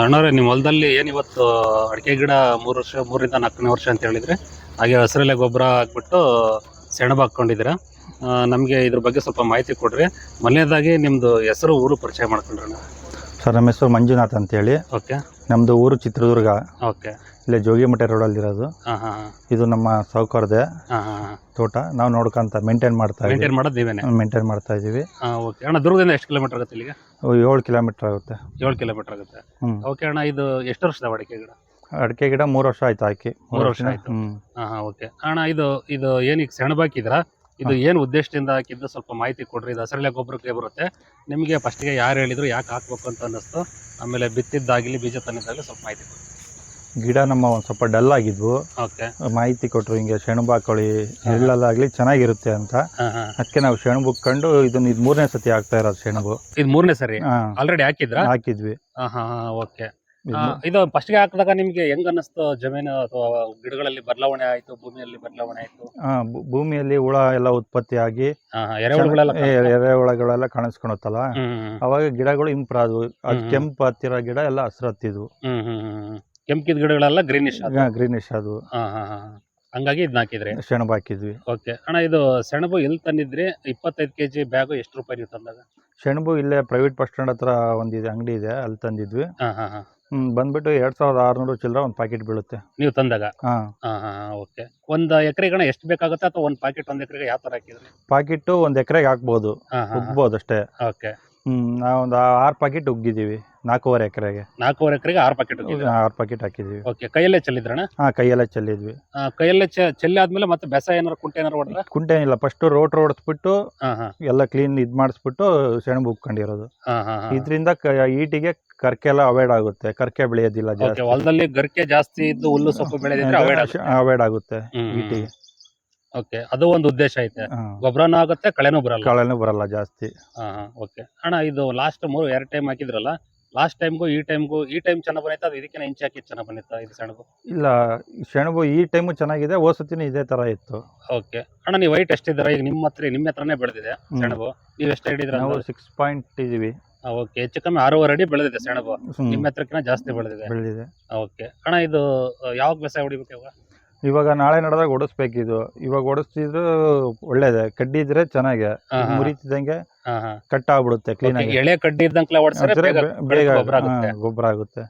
ಅಣ್ಣವ್ರೆ ನಿಮ್ಮ ಹೊಲದಲ್ಲಿ ಏನು ಇವತ್ತು ಅಡಿಕೆ ಗಿಡ ಮೂರು ವರ್ಷ ಮೂರಿಂದ ನಾಲ್ಕನೇ ವರ್ಷ ಅಂತ ಹೇಳಿದ್ರೆ ಹಾಗೆ ಹಸಿರೆಲೆ ಗೊಬ್ಬರ ಹಾಕ್ಬಿಟ್ಟು ಸೆಣಬು ಹಾಕ್ಕೊಂಡಿದ್ದೀರಾ. ನಮಗೆ ಇದ್ರ ಬಗ್ಗೆ ಸ್ವಲ್ಪ ಮಾಹಿತಿ ಕೊಡ್ರಿ. ಮೊದಲನೇದಾಗಿ ನಿಮ್ಮದು ಹೆಸರು ಊರು ಪರಿಚಯ ಮಾಡ್ಕೊಂಡ್ರಣ್ಣ. ಸರ್ ನಮ್ಮ ಹೆಸರು ಮಂಜುನಾಥ್ ಅಂತೇಳಿ. ಓಕೆ. ನಮ್ಮದು ಊರು ಚಿತ್ರದುರ್ಗ. ಓಕೆ. ಇಲ್ಲೇ ಜೋಗಿಮಟ್ಟೆ ರೋಡಲ್ಲಿರೋದು ಹಾಂ ಹಾಂ ಇದು ನಮ್ಮ ಹಾಂ ತೋಟ. ನಾವು ನೋಡ್ಕೊಂತ ಮೇಂಟೈನ್ ಮಾಡ್ತಾ ಮೇಂಟೈನ್ ಮಾಡೋದು ನೀವೇನೆ? ಮೇಂಟೈನ್ ಮಾಡ್ತಾ ಇದ್ದೀವಿ. ಹಾಂ ಓಕೆ ಅಣ್ಣ ದುರ್ಗದಿಂದ ಎಷ್ಟು ಕಿಲೋಮೀಟರ್ ಆಗುತ್ತೆ ಇಲ್ಲಿಗೆ? ಏಳು ಕಿಲೋಮೀಟರ್ ಆಗುತ್ತೆ. ಏಳು ಕಿಲೋಮೀಟರ್ ಆಗುತ್ತೆ. ಓಕೆ ಅಣ್ಣ ಇದು ಎಷ್ಟು ವರ್ಷದ ಅಡಿಕೆ ಗಿಡ? ಅಡಿಕೆ ಗಿಡ ಮೂರು ವರ್ಷ ಆಯ್ತು ಹಾಕಿ. ಮೂರು ವರ್ಷ ಆಯ್ತು. ಹ್ಞೂ ಹಾಂ ಹಾಂ ಓಕೆ ಅಣ್ಣ ಇದು ಇದು ಏನೀಗ ಸೆಣಬು ಹಾಕಿದ್ರಾ ಇದು ಏನು ಉದ್ದೇಶದಿಂದ ಹಾಕಿದ್ದು? ಸ್ವಲ್ಪ ಮಾಹಿತಿ ಕೊಡ್ರಿ. ಇದು ಹಸಿರೆಲೆ ಗೊಬ್ಬರಕ್ಕೆ ಬರುತ್ತೆ. ನಿಮಗೆ ಫಸ್ಟಿಗೆ ಯಾರು ಹೇಳಿದ್ರು ಯಾಕೆ ಹಾಕ್ಬೇಕು ಅಂತ ಅನ್ನಿಸ್ತು. ಆಮೇಲೆ ಬಿತ್ತಿದ್ದಾಗಲಿ ಬೀಜ ತಂದಿದ್ದಾಗಲಿ ಸ್ವಲ್ಪ ಮಾಹಿತಿ ಕೊಡಿ ಗಿಡ ನಮ್ಮ ಒಂದು ಸ್ವಲ್ಪ ಡಲ್ ಆಗಿದ್ವು. ಓಕೆ ಮಾಹಿತಿ ಕೊಟ್ಟರು ಹಿಂಗೆ ಸೆಣಬು ಹಾಕೊಳ್ಳಿ ಎಳ್ಳಲ್ಲಾಗಲಿ ಚೆನ್ನಾಗಿರುತ್ತೆ ಅಂತ. ಅದಕ್ಕೆ ನಾವು ಸೆಣಬು ಕಂಡು ಇದನ್ನ ಇದು ಮೂರನೇ ಸತಿ ಹಾಕ್ತಾ ಇರೋದು ಸೆಣಬು ಇದು ಮೂರನೇ ಸರಿ? ಆಲ್ರೆಡಿ ಹಾಕಿದ್ರಾ? ಹಾಕಿದ್ವಿ. ಓಕೆ ಇದು ಫಸ್ಟ್ ಫಸ್ಟ್ಗೆ ಹಾಕಿದಾಗ ನಿಮಗೆ ಹೆಂಗ್ ಅನ್ನಿಸ್ತು ಜಮೀನು ಅಥವಾ ಗಿಡಗಳಲ್ಲಿ ಬದಲಾವಣೆ ಆಯ್ತು ಭೂಮಿಯಲ್ಲಿ ಬದಲಾವಣೆ ಆಯ್ತು? ಭೂಮಿಯಲ್ಲಿ ಹುಳ ಎಲ್ಲ ಉತ್ಪತ್ತಿ ಆಗಿ ಎರೆಹುಳುಗಳೆಲ್ಲ ಕಾಣಿಸ್ಕೊಳತ್ತಲ್ಲ ಅವಾಗ ಗಿಡಗಳು ಇಂಪ್ರೂವ್ ಆದವು. ಕೆಂಪು ಹತ್ತಿರೋ ಗಿಡ ಎಲ್ಲ ಹಸಿರು ಹತ್ತಿದ್ವು. ಕೆಂಪಿದ ಗಿಡಗಳೆಲ್ಲ ಗ್ರೀನಿಶ್ ಗ್ರೀನಿಶ್ ಅದು ಹಾಂ ಹಾಂ ಹಾಂ. ಹಂಗಾಗಿ ಇದನ್ನ ಹಾಕಿದ್ರಿ. ಸೆಣಬು ಹಾಕಿದ್ವಿ. ಓಕೆ. ಅಣ್ಣ ಇದು ಸೆಣಬು ಎಲ್ಲಿ ತಂದಿದ್ರಿ? ಇಪ್ಪತ್ತೈದು ಕೆ ಜಿ ಬ್ಯಾಗು ಎಷ್ಟು ರೂಪಾಯಿ ನೀವು ತಂದಾಗ? ಸೆಣಬು ಇಲ್ಲೇ ಪ್ರೈವೇಟ್ ಬಸ್ ಸ್ಟ್ಯಾಂಡ್ ಹತ್ರ ಒಂದಿದೆ ಅಂಗಡಿ ಇದೆ ಅಲ್ಲಿ ತಂದಿದ್ವಿ. ಹಾಂ ಹಾಂ ಹಾಂ. ಹ್ಮ್, ಬಂದ್ಬಿಟ್ಟು ಎರಡ್ ಸಾವಿರದ ಆರುನೂರು ಚಿಲ್ಲರ ಒಂದು ಪ್ಯಾಕೆಟ್ ಬೀಳುತ್ತೆ. ನೀವು ತಂದಾಗ? ಹಾ. ಹಾಂ ಹಾಂ ಓಕೆ. ಒಂದು ಎಕರೆಗಣ ಎಷ್ಟು ಬೇಕಾಗುತ್ತೆ ಅಥವಾ ಒಂದು ಪ್ಯಾಕೆಟ್ ಒಂದು ಎಕರೆಗೆ ಯಾವ ಥರ ಹಾಕಿದ್ರಿ? ಪ್ಯಾಕೆಟ್ ಒಂದು ಎಕರೆಗೆ ಹಾಕ್ಬೋದು. ಹಾಂ ಹಾಂ ಉಗ್ಬೋದು ಅಷ್ಟೇ. ಓಕೆ. ಹ್ಮ್ ನಾವೊಂದು ಆರು ಪ್ಯಾಕೆಟ್ ಉಗ್ಗಿದೀವಿ ನಾಲ್ಕೂವರೆ ಎಕರೆಗೆ. ನಾಲ್ಕೂವರೆ ಎಕರೆಗೆ ಆರು ಪ್ಯಾಕೆಟ್ ಆರು ಪ್ಯಾಕೆಟ್ ಹಾಕಿದೀವಿ ಓಕೆ ಕೈಯಲ್ಲೇ ಚೆಲ್ಲಿದ್ರಣ ಹಾ ಕೈಯಲ್ಲೇ ಚೆಲ್ಲಿದ್ವಿ. ಕೈಯಲ್ಲೇ ಚೆ ಚೆಲ್ಲಿ ಆದ್ಮೇಲೆ ಮತ್ತೆ ಬೆಸ ಏನಾರು ಕುಂಟೆ ಏನಾರು ಹೊಡೆದ್ರ? ಕುಂಟೆ ಏನಿಲ್ಲ ಫಸ್ಟ್ ರೋಟ್ ಹಾಂ ಎಲ್ಲ ಕ್ಲೀನ್ ಇದ್ ಮಾಡಿಸ್ಬಿಟ್ಟು ಸೆಣಬು ಉಕ್ಕೊಂಡಿರೋದು ಇದರಿಂದ ಈಟಿಗೆ ಕರ್ಕೆ ಎಲ್ಲ ಅವಾಯ್ಡ್ ಆಗುತ್ತೆ ಕರ್ಕೆ ಬೆಳೆಯೋದಿಲ್ಲ ಓಕೆ ಜಾಸ್ತಿ. ಹೊಲದಲ್ಲಿ ಗರಿಕೆ ಜಾಸ್ತಿ ಇದ್ದು ಹುಲ್ಲು ಸೊಪ್ಪು ಬೆಳೆದಿದ್ರೆ ಅವಾಯ್ಡ್ ಆಗುತ್ತೆ. ಈಟಿಗೆ. ಓಕೆ ಅದು ಒಂದು ಉದ್ದೇಶ ಐತೆ. ಗೊಬ್ಬರನೂ ಆಗುತ್ತೆ ಕಳೆನೂ ಬರಲ್ಲ. ಕಳೆನೂ ಬರಲ್ಲ ಜಾಸ್ತಿ. ಓಕೆ ಅಣ್ಣ ಇದು ಲಾಸ್ಟ್ ಮೂರು ಎರಡು ಟೈಮ್ ಹಾಕಿದ್ರಲ್ಲ ಲಾಸ್ಟ್ ಟೈಮ್ಗೂ ಈ ಟೈಮ್ಗೂ ಈ ಟೈಮ್ ಚೆನ್ನಾಗಿ ಬಂದೈತಾ ಅದು ಇದಕ್ಕಿಂತ ಇಂಚ್ ಹಾಕಿ ಚೆನ್ನಾಗಿ ಬಂದಿತ್ತು ಇದು ಸೆಣಬು? ಇಲ್ಲ ಸೆಣಬು ಈ ಟೈಮು ಚೆನ್ನಾಗಿದೆ ಓಸತಿನ ಇದೇ ತರ ಇತ್ತು. ಓಕೆ ಅಣ್ಣ ನೀವು ವೈಟ್ ಎಷ್ಟಿದ್ದೀರಾ? ಈಗ ನಿಮ್ಮ ಹತ್ರ ನಿಮ್ಮ ಹತ್ರನೇ ಬೆಳೆದಿದೆ. ಸೆಣಬು. ನೀವು ಎಷ್ಟು ಹಿಡಿದ್ರ ನಾವು ಸಿಕ್ಸ್ ಪಾಯಿಂಟ್ ಇದೀವಿ ಓಕೆ ಹೆಚ್ಚು ಕಮ್ಮಿ ಆರೂವರೆ ಅಡಿ ಬೆಳೆದಿದೆ ಸೆಣಬು. ನಿಮ್ಮ ಹತ್ರಕ್ಕಿಂತ ಜಾಸ್ತಿ ಬೆಳೆದಿದೆ. ಬೆಳೆದಿದೆ. ಓಕೆ ಅಣ್ಣ ಇದು ಯಾವಾಗ ಬೆಸ ಹೊಡಿಬೇಕು ಇವಾಗ? ಇವಾಗ ನಾಳೆ ನಡೆದಾಗ ಓಡಿಸ್ಬೇಕಿದು ಇವಾಗ ಓಡಿಸ್ತಿದ್ರು ಒಳ್ಳೇದೆ ಕಡ್ಡಿ ಇದ್ರೆ ಚೆನ್ನಾಗೆ. ಮುರಿತಿದಂಗೆ ಕಟ್ ಆಗ್ಬಿಡುತ್ತೆ ಕ್ಲೀನ್ ಆಗಿ. ಎಳೆ ಕಡ್ಡಿ ಇದ್ದಂಗೆ ಬೇಗ ಗೊಬ್ಬರ ಆಗುತ್ತೆ.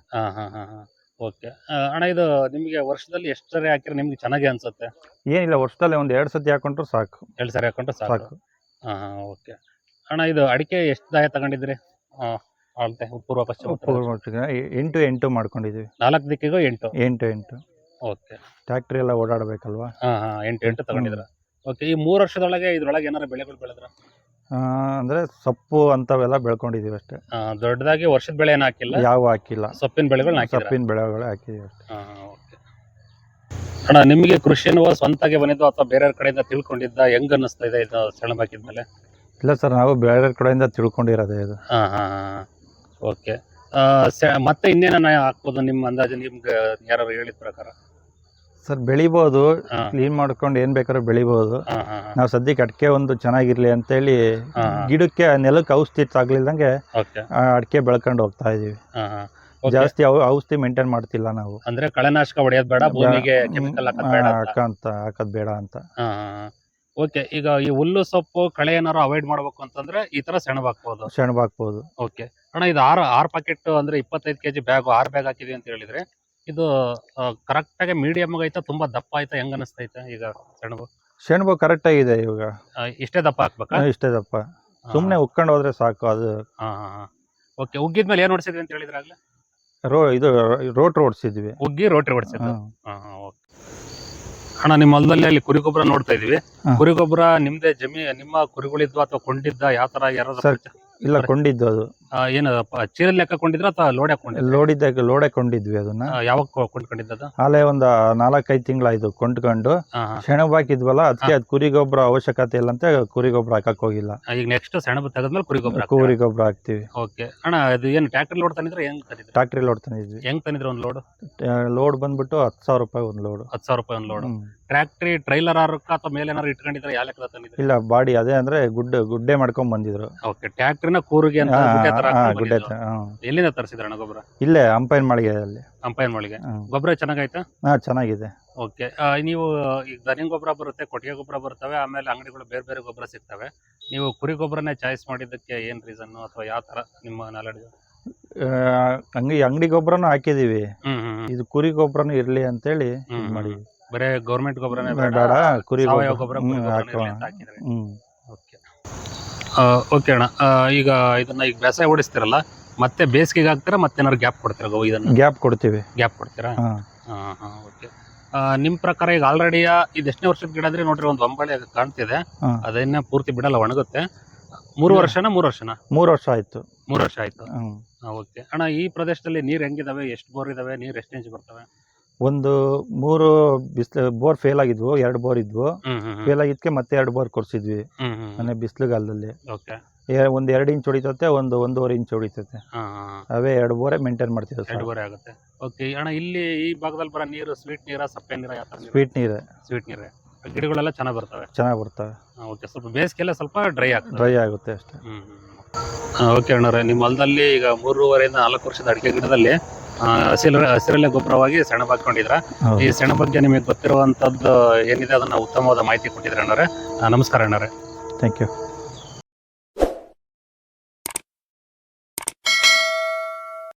ಓಕೆ ಅಣ್ಣ ಇದು ನಿಮಗೆ ವರ್ಷದಲ್ಲಿ ಎಷ್ಟು ಸರಿ ಹಾಕಿದ್ರೆ ನಿಮ್ಗೆ ಚೆನ್ನಾಗಿ ಅನ್ಸುತ್ತೆ? ಏನಿಲ್ಲ ವರ್ಷದಲ್ಲಿ ಒಂದ್ ಎರಡ್ ಸತಿ ಹಾಕೊಂಡ್ರು ಸಾಕು. ಎರಡು ಸರಿ ಹಾಕೊಂಡ್ರೆ ಸಾಕು. ಹಾ ಓಕೆ ಅಣ್ಣ ಇದು ಅಡಿಕೆ ಎಷ್ಟು ದಾಯ ತಗೊಂಡಿದ್ರಿ ಪೂರ್ವ ಪಶ್ಚಿಮ ಎಂಟು ಎಂಟು ಮಾಡ್ಕೊಂಡಿದ್ವಿ ನಾಲ್ಕು ದಿಕ್ಕಿಗೂ ಎಂಟು. ಎಂಟು ಎಂಟು. ಓಕೆ. ಟ್ಯಾಕ್ಟ್ರಿ ಎಲ್ಲ ಓಡಾಡಬೇಕಲ್ವಾ? ಹಾ ಹಾ ಎಂಟು ಎಂಟು ತಗೊಂಡಿದ್ರ ಓಕೆ ಈ ಮೂರು ವರ್ಷದೊಳಗೆ ಇದ್ರೊಳಗೆ ಏನಾರ ಬೆಳೆಗಳು ಬೆಳೆದ್ರ? ಅಂದ್ರೆ ಸೊಪ್ಪು ಅಂತವೆಲ್ಲ ಬೆಳ್ಕೊಂಡಿದೀವಿ ಅಷ್ಟೇ. ದೊಡ್ಡದಾಗಿ ವರ್ಷದ ಬೆಳೆ ಏನು ಹಾಕಿಲ್ಲ? ಯಾವ ಹಾಕಿಲ್ಲ. ಸೊಪ್ಪಿನ ಬೆಳೆಗಳನ್ನ ಹಾಕಿ ಸೊಪ್ಪಿನ ಬೆಳೆಗಳು ಹಾಕಿದೀವಿ ಅಷ್ಟೇ. ಓಕೆ. ಅಣ್ಣ ನಿಮಗೆ ಕೃಷಿ ಅನ್ನುವ ಸ್ವಂತಾಗಿ ಬಂದಿದ್ದು ಅಥವಾ ಬೇರೆಯವ್ರ ಕಡೆಯಿಂದ ತಿಳ್ಕೊಂಡಿದ್ದ ಹೆಂಗ್ ಅನ್ನಿಸ್ತಾ ಇದೆ ಇದು ಸೆಣಬು ಹಾಕಿದ್ಮೇಲೆ ಇಲ್ಲ ಸರ್ ನಾವು ಬೇರೆಯವ್ರ ಕಡೆಯಿಂದ ತಿಳ್ಕೊಂಡಿರೋದೇ ಇದು. ಹಾ ಹಾ ಓಕೆ. ಮತ್ತೆ ಇನ್ನೇನ ಹಾಕ್ಬೋದು ನಿಮ್ಮ ಅಂದಾಜು ನಿಮ್ಗೆ ಯಾರು ಹೇಳಿದ ಪ್ರಕಾರ? ಸರ್ ಬೆಳಿಬೋದು. ಕ್ಲೀನ್ ಮಾಡ್ಕೊಂಡು ಏನ್ ಬೇಕಾದ್ರೂ ಹಾ ನಾವು ಸದ್ಯಕ್ಕೆ ಅಡಿಕೆ ಒಂದು ಚೆನ್ನಾಗಿರ್ಲಿ ಅಂತ ಹೇಳಿ ಗಿಡಕ್ಕೆ ನೆಲಕ್ಕೆ ಔಷಧಿ ತಾಗ್ಲಿಲ್ದಂಗೆ ಅಡಿಕೆ ಬೆಳ್ಕೊಂಡು ಹೋಗ್ತಾ ಇದೀವಿ. ಜಾಸ್ತಿ ಔಷಧಿ ಮೇಂಟೈನ್ ಮಾಡ್ತಿಲ್ಲ ನಾವು. ಅಂದ್ರೆ ಕಳೆನಾಶಕ ಹೊಡೆಯೋದು ಬೇಡ ಭೂಮಿಗೆ ಹಾಕೋದ್. ಹಾಕಂತ ಹಾಕೋದ್ ಬೇಡ ಅಂತ. ಓಕೆ ಈಗ ಈ ಹುಲ್ಲು ಸೊಪ್ಪು ಕಳೆ ಏನಾರು ಅವಾಯ್ಡ್ ಮಾಡ್ಬೇಕು ಅಂತಂದ್ರೆ ಈ ತರ ಸೆಣಬ್ ಹಾಕ್ಬೋದು. ಸೆಣಬು ಹಾಕ್ಬೋದು. ಓಕೆ. ಅಣ್ಣ ಇದು ಆರು ಆರು ಪ್ಯಾಕೆಟ್ ಅಂದ್ರೆ ಇಪ್ಪತ್ತೈದು ಕೆಜಿ ಬ್ಯಾಗ್ ಆರು ಬ್ಯಾಗ್ ಹಾಕಿದೀವಿ ಅಂತ ಹೇಳಿದ್ರೆ ಇದು ಕರೆಕ್ಟ್ ಆಗಿ ಮೀಡಿಯಮ್ ಐತ ತುಂಬಾ ದಪ್ಪ ಐತ ಹೆಂಗ್ ಅನಿಸ್ತೈತೆ ಈಗ ಸೆಣಬು? ಸೆಣಬು ಕರೆಕ್ಟ್ ಆಗಿದೆ ಇವಾಗ. ಇಷ್ಟೇ ದಪ್ಪ ಹಾಕ್ಬೇಕಾ ಇಷ್ಟೇ ದಪ್ಪ. ಸುಮ್ನೆ ಉಕ್ಕೊಂಡು ಹೋದ್ರೆ ಸಾಕು ಅದು. ಹಾ ಹಾ ಓಕೆ ಉಗ್ಗಿದ್ಮೇಲೆ ಏನ್ ಹೊಡ್ಸಿದ್ವಿ ಅಂತ ಹೇಳಿದ್ರೆ ಆಗ್ಲೇ? ರೋ ಇದು ರೋಟ್ ಹೊಡ್ಸಿದ್ವಿ ಉಗ್ಗಿ ರೋಟ್ರಿ ಹೊಡ್ಸಿದ್ವಿ ಹಾ, ಹಾ, ಓಕೆ. ಅಣ್ಣ ನಿಮ್ಮ ಹೊಲದಲ್ಲಿ ಅಲ್ಲಿ ಕುರಿ ಗೊಬ್ಬರ ನೋಡ್ತಾ ಇದೀವಿ. ಕುರಿ ಗೊಬ್ಬರ ನಿಮ್ದೇ ಜಮೀನು ನಿಮ್ಮ ಕುರಿಗಳಿದ್ವಾ ಅಥವಾ ಕೊಂಡಿದ್ದ ಯಾವ ತರ ಯಾರು ಇಲ್ಲ ಕೊಂಡಿದ್ದು ಅದು. ಏನು ಚೀರಲ್ಲಿ ಲೆಕ್ಕ ಕೊಂಡಿದ್ರ ಅಥವಾ ಲೋಡ್ ಹಾಕೊಂಡಿದ್ರ ಲೋಡಿದ್ದಾಗ ಲೋಡೆ ಕೊಂಡಿದ್ವಿ ಅದನ್ನ. ಯಾವಾಗ ಕೊಂಡ್ಕೊಂಡಿದ್ದದು? ಆಲೆ ಒಂದ್ ನಾಲ್ಕೈದು ತಿಂಗಳಾಯ್ತು ಕೊಂಡ್ಕೊಂಡು. ಸೆಣಬು ಹಾಕಿದ್ವಲ್ಲ ಅದಕ್ಕೆ ಅದು ಕುರಿ ಗೊಬ್ಬರ ಅವಶ್ಯಕತೆ ಇಲ್ಲ ಅಂತ ಕುರಿ ಗೊಬ್ಬರ ಹಾಕಕ್ ಹೋಗಿಲ್ಲ. ಈಗ ನೆಕ್ಸ್ಟ್ ಸೆಣಬು ತೆಗೆದ್ಮೇಲೆ ಕುರಿ ಗೊಬ್ಬರ ಕುರಿ ಗೊಬ್ಬರ ಹಾಕ್ತಿವಿ. ಓಕೆ. ಅಣ್ಣ ಅದು ಏನು ಟ್ರ್ಯಾಕ್ಟರ್ ಲೋಡ್ ತಂದಿದ್ರೆ ಹೆಂಗ್ ತಂದಿದ್ರೆ? ಟ್ರಾಕ್ಟ್ರಿ ಲೋಡ್ ತಂದಿದ್ವಿ. ಹೆಂಗ್ ತಂದಿದ್ರೆ ಒಂದು ಲೋಡ್ ಲೋಡ್ ಬಂದ್ಬಿಟ್ಟು ಹತ್ತು ಸಾವಿರ ರೂಪಾಯಿ ಒಂದು ಲೋಡ್ ಹತ್ತು ಸಾವಿರ ರೂಪಾಯಿ ಒಂದು ಲೋಡ್ ಟ್ರ್ಯಾಕ್ಟ್ರಿ ಟ್ರೈಲರ್ ಆರಕ್ಕ ಅಥವಾ ಮೇಲೆ ಏನಾರು ಇಟ್ಕೊಂಡಿದ್ರೆ ಯಾವ ತಂದಿದ್ರೆ? ಇಲ್ಲ ಬಾಡಿ ಅದೇ ಅಂದ್ರೆ ಗುಡ್ಡೆ ಗುಡ್ಡೆ ಮಾಡ್ಕೊಂಡ್ ಬಂದಿದ್ರು. ಓಕೆ ಟ್ರ್ಯಾಕ್ಟ್ರಿನ ಕೂರಿಗೆ ಅಂತ ಬಂದಿದ್ದು. ಹಾಂ. ಎಲ್ಲಿಂದ ತರಿಸಿದ್ರ ಅಣ್ಣ ಗೊಬ್ಬರ? ಇಲ್ಲೇ ಅಂಪೈನ್ ಮಾಳಿಗೆಯಲ್ಲಿ ಅಂಪೈನ್ ಮಳಿಗೆ? ಹಾಂ. ಗೊಬ್ಬರ ಚೆನ್ನಾಗಾಯ್ತಾ? ಹಾಂ ಚೆನ್ನಾಗಿದೆ. ಓಕೆ. ನೀವು ಈಗ ದನಿ ಗೊಬ್ಬರ ಬರುತ್ತೆ ಕೊಟ್ಟಿಗೆ ಗೊಬ್ಬರ ಬರ್ತವೆ ಆಮೇಲೆ ಅಂಗಡಿಗಳು ಬೇರೆ ಬೇರೆ ಗೊಬ್ಬರ ಸಿಗ್ತವೆ. ನೀವು ಕುರಿ ಗೊಬ್ಬರನೇ ಚಾಯ್ಸ್ ಮಾಡಿದ್ದಕ್ಕೆ ಏನ್ ರೀಸನ್ ಅಥವಾ ಯಾವ ತರ ನಿಮ್ಮ ನಾಲೆಡ್ಜ್ ಆ, ಅಂಗಡಿ ಅಂಗಡಿ ಗೊಬ್ಬರನು ಹಾಕಿದೀವಿ. ಹ್ಮ್ ಹ್ಮ್ ಹ್ಮ್. ಇದು ಕುರಿ ಗೊಬ್ಬರನು ಇರ್ಲಿ ಅಂತೇಳಿ ಹೇಳಿ ಮಾಡಿ ಬರೇ ಗೌರ್ಮೆಂಟ್ ಗೊಬ್ಬರನೇ ಬೇಡ ಬೇಡ ಕುರಿ ಸಾವಯವ ಗೊಬ್ಬರ. ಗೊಬ್ಬರ ಹ್ಮ್, ಹಾಕೋಣ ಅಂತ ಹಾಕಿದ್ರೆ. ಹ್ಮ್. ಓಕೆ ಓಕೆ ಅಣ್ಣ. ಈಗ ಇದನ್ನ ಈಗ ಬೇಸಾಯ ಓಡಿಸ್ತಿರಲ್ಲ ಮತ್ತೆ ಬೇಸಿಗೆಗೆ ಹಾಕ್ತೀರಾ ಮತ್ತೆ ಏನಾದ್ರು ಗ್ಯಾಪ್ ಕೊಡ್ತೀರಾ ಗೋ ಇದನ್ನ? ಗ್ಯಾಪ್ ಕೊಡ್ತೀವಿ. ಗ್ಯಾಪ್ ಕೊಡ್ತೀರಾ? ಹಾ. ಓಕೆ ನಿಮ್ಮ ಪ್ರಕಾರ ಈಗ ಆಲ್ರೆಡಿ ಇದು ಎಷ್ಟನೇ ವರ್ಷದ ಗಿಡ ಅಂದ್ರೆ ನೋಡ್ರಿ ಒಂದು ಒಂಬಳೆ ಕಾಣ್ತಿದೆ. ಅದನ್ನ ಪೂರ್ತಿ ಬಿಡಲ್ಲ ಒಣಗುತ್ತೆ. ಮೂರು ವರ್ಷನ ಮೂರು ವರ್ಷನ? ಮೂರು ವರ್ಷ ಆಯ್ತು. ಮೂರು ವರ್ಷ ಆಯ್ತು. ಓಕೆ ಅಣ್ಣ ಈ ಪ್ರದೇಶದಲ್ಲಿ ನೀರ್ ಹೆಂಗಿದಾವೆ? ಎಷ್ಟು ಬೋರ್ ಇದಾವೆ? ನೀರ್ ಎಷ್ಟು ಇಂಚ್ ಬರ್ತವೆ? ಒಂದು ಮೂರು ಬಿಸಿಲು ಬೋರ್ ಫೇಲ್ ಆಗಿದ್ವು ಎರಡು ಬೋರ್ ಇದ್ವು. ಫೇಲ್ ಆಗಿದ್ಕೆ ಮತ್ತೆ ಎರಡು ಬೋರ್ ಕೊರ್ಸಿದ್ವಿ ಮನೆ ಬಿಸಿಲುಗಾಲದಲ್ಲಿ. ಒಂದ್ ಎರಡು ಇಂಚ್ ಹೊಡಿತೈತೆ ಒಂದು ಒಂದೂವರೆ ಇಂಚ್ ಹೊಡಿತೈತೆ. ಅವೇ ಎರಡು ಬೋರೆ ಮೇಂಟೈನ್ ಮಾಡ್ತಿದ್ವಿ ಎರಡು ಬೋರೆ ಆಗುತ್ತೆ. ಓಕೆ ಅಣ್ಣ ಇಲ್ಲಿ ಈ ಭಾಗದಲ್ಲಿ ಬರೋ ನೀರು ಸ್ವೀಟ್ ನೀರ ಸಪ್ಪೆ ನೀರ ಸ್ವೀಟ್ ನೀರೇ? ಸ್ವೀಟ್ ನೀರೇ. ಗಿಡಗಳೆಲ್ಲ ಚೆನ್ನಾಗಿ ಬರ್ತವೆ. ಚೆನ್ನಾಗಿ ಬರ್ತವೆ. ಓಕೆ ಸ್ವಲ್ಪ ಬೇಸಿಗೆಲ್ಲ ಸ್ವಲ್ಪ ಡ್ರೈ ಆಗುತ್ತೆ. ಡ್ರೈ ಆಗುತ್ತೆ ಅಷ್ಟೇ. ಓಕೆ ಅಣ್ಣರೇ ನಿಮ್ಮ ಹೊಲದಲ್ಲಿ ಈಗ ಮೂರುವರೆಯಿಂದ ನಾಲ್ಕು ವರ್ಷದ ಅಡಿಕೆ ಗಿಡದಲ್ಲಿ ಹಸಿರು ಹಸಿರಲ್ಲೇ ಗೊಬ್ಬರವಾಗಿ ಸೆಣಬ್ ಹಾಕೊಂಡಿದ್ರ. ಈ ಸೆಣಬು ಬಗ್ಗೆ ನಿಮಗೆ ಗೊತ್ತಿರುವಂತದ್ದು ಏನಿದೆ ಅದನ್ನ ಉತ್ತಮವಾದ ಮಾಹಿತಿ ಕೊಟ್ಟಿದ್ರೆ ಅಣ್ಣರೇ. ನಮಸ್ಕಾರ ಅಣ್ಣರೇ. Thank you